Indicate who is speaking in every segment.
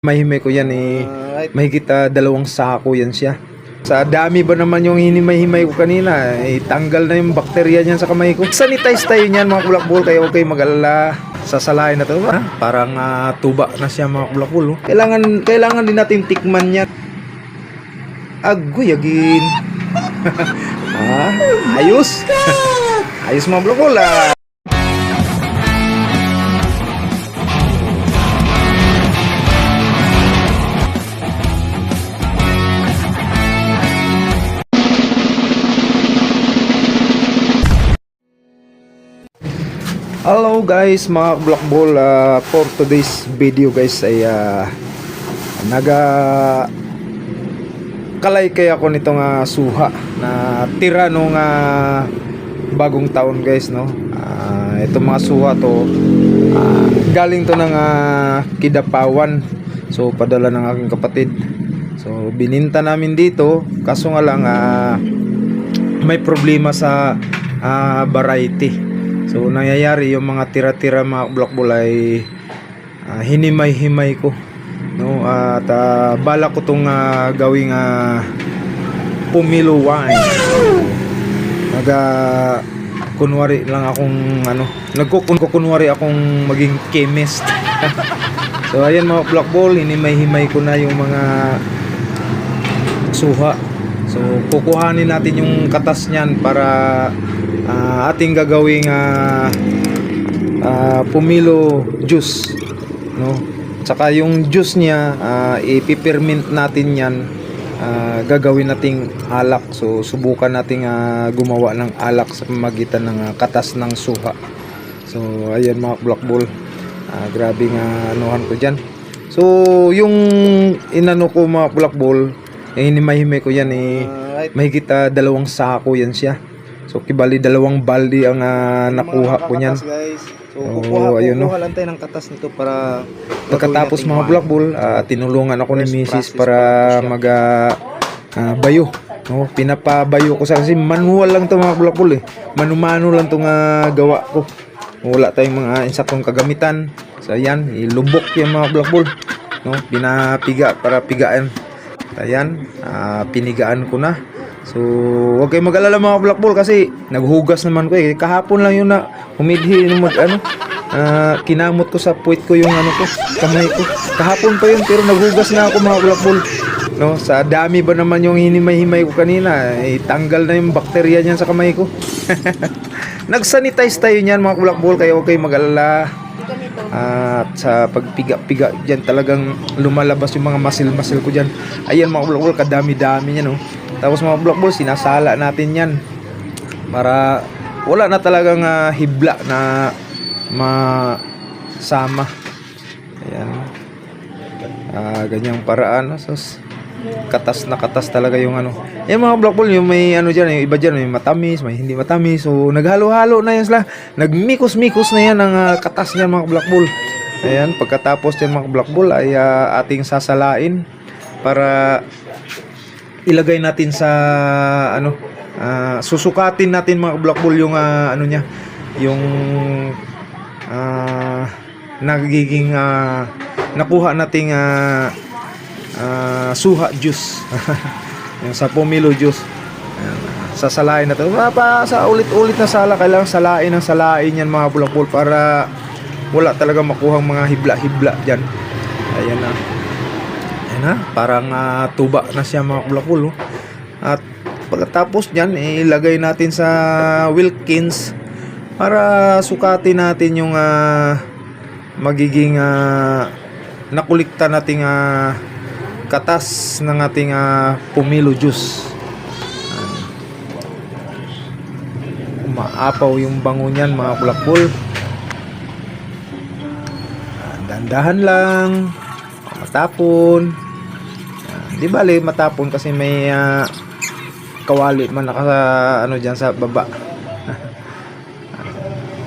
Speaker 1: Mahimay ko yan eh. Mahigit ah, dalawang sako yan siya. Sa dami ba naman yung hinimay-himay ko kanina, eh, tanggal na yung bakterya niyan sa kamay ko. Sanitize tayo niyan mga kulakbol, kaya okay mag-alala. Sasalain na to. Ha? Parang ah, tuba na siya mga kulakbol. oh. Kailangan, kailangan din natin tikman niya. Agoy, agin. ah, ayos. ayos mga kulakbol ah. Hello guys, mga Black Ball uh, for today's video guys ay uh, naga kalay kaya ako nitong uh, suha na tira nung uh, bagong taon guys no. Uh, itong mga suha to uh, galing to ng uh, Kidapawan. So padala ng aking kapatid. So bininta namin dito kaso nga lang uh, may problema sa ah, variety. So nangyayari yung mga tira-tira mga black ball ay ah, hinimay-himay ko. No at ah, bala ko tong ah, gawing ah, pumilo wine. Naga kunwari lang akong ano, nagkukunwari akong maging chemist. so ayan mga black ball, hinimay-himay ko na yung mga suha. So kukuhanin natin yung katas niyan para ah, ating gagawing ah, ah, pumilo juice, no? Tsaka yung juice niya ah, ipipermint natin 'yan. ah, gagawin nating alak. So subukan nating ah, gumawa ng alak sa pamagitan ng ah, katas ng suha. So ayan mga black ball. Ah, grabe nga anuhan ko diyan. So yung inano ko mga black ball, eh, hinimay-himay ko yan eh. Mahigit ah, dalawang sako yan siya. So kibali dalawang baldi ang ah, nakuha ko niyan.
Speaker 2: guys. So,
Speaker 1: Oo,
Speaker 2: kukuha,
Speaker 1: ayun, no.
Speaker 2: kukuha lang tayo ng katas nito para
Speaker 1: Pagkatapos
Speaker 2: gagawin
Speaker 1: mga
Speaker 2: nating
Speaker 1: black ball, ah, tinulungan ako ni Mrs. para mag ah, ah, bayo. No, pinapabayo ko sa kasi manual lang to mga black ball eh. Manu-mano lang tong ah, gawa ko. Wala tayong mga insaktong kagamitan. So ayan, ilubok yung mga black ball. No, pinapiga para pigaan. Ayan, ah, pinigaan ko na. So, wag kayong mag-alala mga black ball kasi naghugas naman ko eh. Kahapon lang yun na humidhi yung mag ano, ah, kinamot ko sa puwit ko yung ano ko, kamay ko. Kahapon pa yun pero naghugas na ako mga black ball. No, sa dami ba naman yung hinimay-himay ko kanina, eh, tanggal na yung bakterya niyan sa kamay ko. Nag-sanitize tayo niyan mga black ball kaya wag kayong mag-alala. At sa pagpiga-piga dyan talagang lumalabas yung mga masil-masil ko dyan. Ayan mga ball, kadami-dami yan oh. Tapos mga black ball, sinasala natin yan. Para wala na talagang ah, hibla na masama. Ayan. Ah, ganyang paraan. no? Katas na katas talaga yung ano. Yung mga black ball, yung may ano dyan, yung iba dyan, may matamis, may hindi matamis. So, naghalo-halo na yan sila. Nagmikos-mikos na yan ang ah, katas niyan mga black ball. Ayan, pagkatapos yan mga black ball ay ah, ating sasalain para ilagay natin sa ano ah, susukatin natin mga black ball yung ah, ano niya yung ah, nagiging ah, nakuha nating ah, ah, suha juice yung sa pomelo juice Ayan, sasalain na to pa, sa ulit-ulit na sala kailangan salain ng salain yan mga black ball para wala talaga makuhang mga hibla-hibla dyan ayan na Ayan na, parang ah, tuba na siya mga kulakul. oh. At pagkatapos eh, ilagay natin sa Wilkins para sukatin natin yung ah, magiging ah, nakulikta nating ah, katas ng ating ah, pumilo juice. Ayan. Umaapaw yung bango niyan mga kulakul. Dandahan lang matapon Ah, di bali matapon kasi may ah, kawali man naka ano diyan sa baba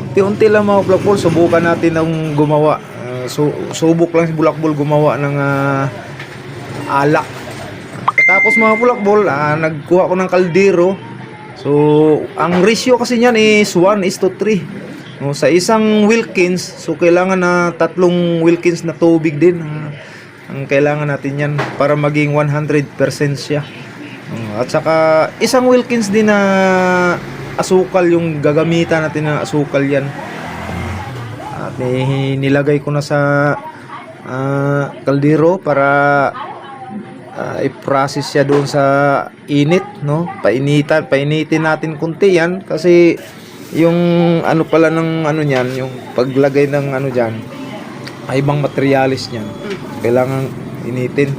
Speaker 1: unti-unti lang mga bulakbol subukan natin ng gumawa Ah, su- subok lang si bulakbol gumawa ng ah, alak tapos mga bulakbol ah, nagkuha ko ng kaldero so ang ratio kasi niyan is 1 is to 3 No, sa isang Wilkins, so kailangan na tatlong Wilkins na tubig din. ah, Ang kailangan natin yan para maging 100% siya. At saka isang Wilkins din na asukal yung gagamitan natin na asukal yan. At eh, nilagay ko na sa ah, kaldero para ah, i-process siya doon sa init, no? Painitan, painitin natin kunti yan kasi yung ano pala ng ano niyan, yung paglagay ng ano diyan, ay ibang materialis niyan. Kailangan initin.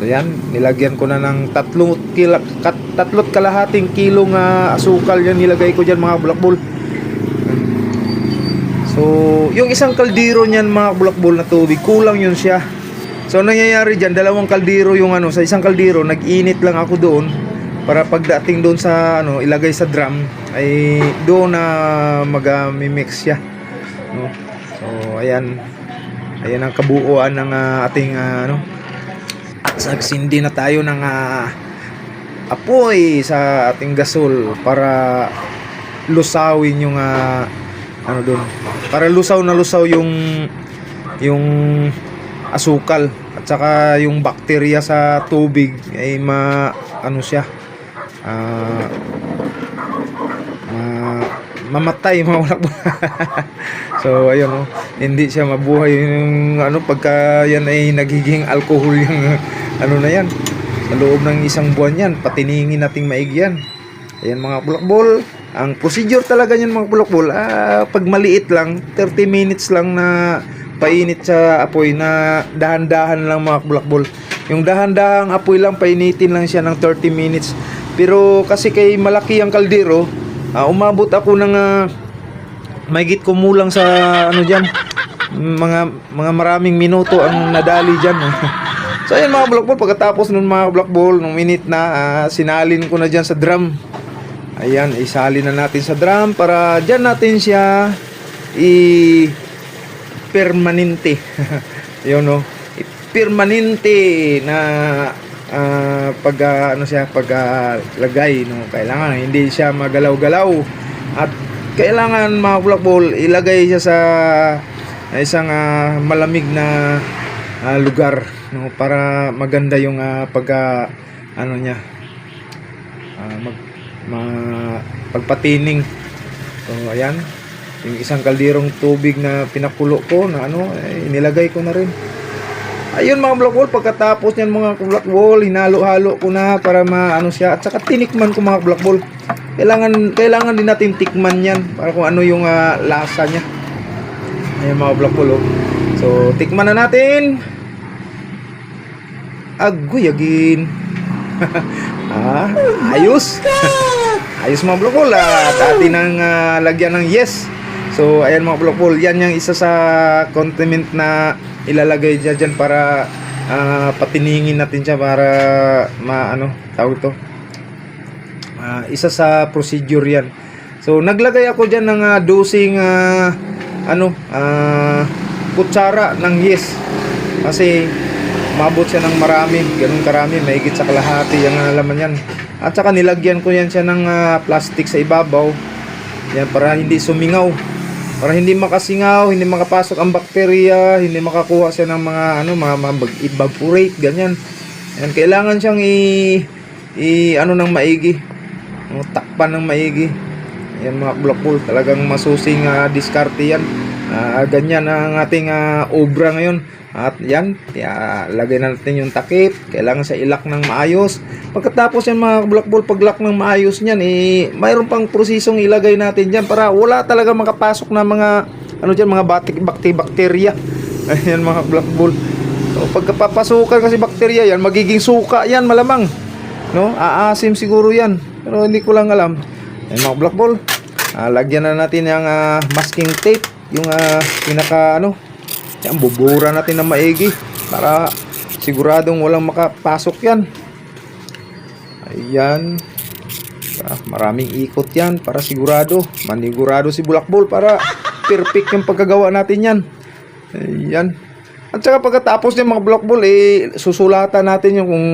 Speaker 1: So yan, nilagyan ko na ng tatlong kila, kat, tatlot kalahating kilo nga asukal yan nilagay ko diyan mga bulakbol. So, yung isang kaldero niyan mga bulakbol na tubig, kulang yun siya. So, nangyayari dyan, dalawang kaldero yung ano, sa isang kaldero, nag-init lang ako doon para pagdating doon sa ano, ilagay sa drum ay doon na mag-mix siya. No? So, ayan. Ayan ang kabuuan ng ah, ating ah, ano. At nagsindi na tayo ng ah, apoy sa ating gasol para lusawin yung ah, ano doon. Para lusaw na lusaw yung yung asukal. At saka yung bakterya sa tubig ay ma ano siya ah ma, mamatay mawala so ayun oh, hindi siya mabuhay yung ano pagka yan ay nagiging alcohol yung ano na yan. Sa loob ng isang buwan yan patiningin nating maigi yan. Ayan mga bulakbol ang procedure talaga yan mga bulakbol ah, pag maliit lang 30 minutes lang na painit sa apoy na dahan-dahan lang mga bulakbol. Yung dahan-dahang apoy lang painitin lang siya ng 30 minutes. Pero kasi kay malaki ang kaldero ah, umabot ako ng ah, mahigit kumulang sa ano diyan mga mga maraming minuto ang nadali diyan so ayun mga black ball pagkatapos nun mga black ball nung minute na ah, sinalin ko na diyan sa drum. Ayan isalin na natin sa drum para diyan natin siya i permanente. Yun no? Permanente na ah, pag ah, ano siya pag lagay no? Kailangan hindi siya magalaw-galaw. At kailangan mga black ball ilagay siya sa isang ah, malamig na ah, lugar no? Para maganda yung ah, pag ah, ano niya ah, mag ma, pagpatining. So ayan yung isang kalderong tubig na pinakulo ko na ano eh, inilagay ko na rin. Ayun mga black wall pagkatapos niyan mga black wall hinalo-halo ko na para maano siya. At saka tinikman ko mga black wall. Kailangan kailangan din natin tikman yan para kung ano yung ah, lasa niya. Ayun mga black wall oh. so tikman na natin. Aguyagin ah, ayos. Ayos mga black hole at atin ang ah, lagyan ng yes so ayan mga black hole yan yung isa sa condiment na ilalagay dyan, dyan para ah, patiningin natin siya para ma ano tawag ito Ah, isa sa procedure yan. So naglagay ako dyan ng ah, dosing ah, ano ah, kutsara ng yes kasi mabot siya ng marami ganun karami mahigit sa kalahati yung ah, laman yan. At saka nilagyan ko yan siya ng ah, plastic sa ibabaw. Yan para hindi sumingaw para hindi makasingaw hindi makapasok ang bakterya hindi makakuha siya ng mga ano mga, mga evaporate ganyan. Yan kailangan siyang i, i ano ng maigi. Takpan ng maigi yan mga black hole talagang masusing ah, diskarte yan. Ah, ganyan ang ating ah, obra ngayon. At yan ya, lagay na natin yung takip. Kailangan sa ilak ng maayos. Pagkatapos yan mga black ball paglak ng maayos niyan eh mayroon pang prosesong ilagay natin diyan para wala talaga makapasok na mga ano diyan mga batik bakti bakterya. Ayan mga black ball so, pagkapapasukan kasi bakterya yan magiging suka yan malamang. No? Aasim siguro yan. Pero hindi ko lang alam ayan mga black ball. Ah, lagyan na natin yung ah, masking tape. Yung ah, pinaka ano yan bubura natin ng maigi para siguradong walang makapasok yan. Ayan. Ah, maraming ikot yan para sigurado. Manigurado si Bulakbol para perfect yung pagkagawa natin yan. Ayan. At saka pagkatapos ng mga Bulakbol eh susulatan natin yung kung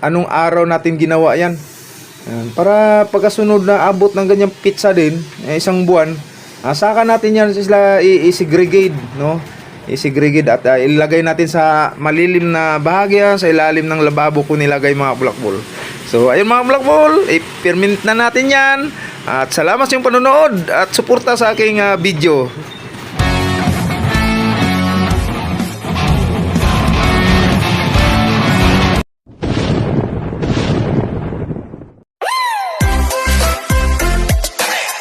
Speaker 1: anong araw natin ginawa yan Para pagkasunod na abot ng ganyang pizza din, eh, isang buwan, ah, natin yan sila i-segregate, no? i-segregate at ah, ilagay natin sa malilim na bahagya sa ilalim ng lababo ko nilagay mga black ball. So ayun mga black ball, i-permint na natin yan. At salamat sa iyong panonood at suporta sa aking ah, video.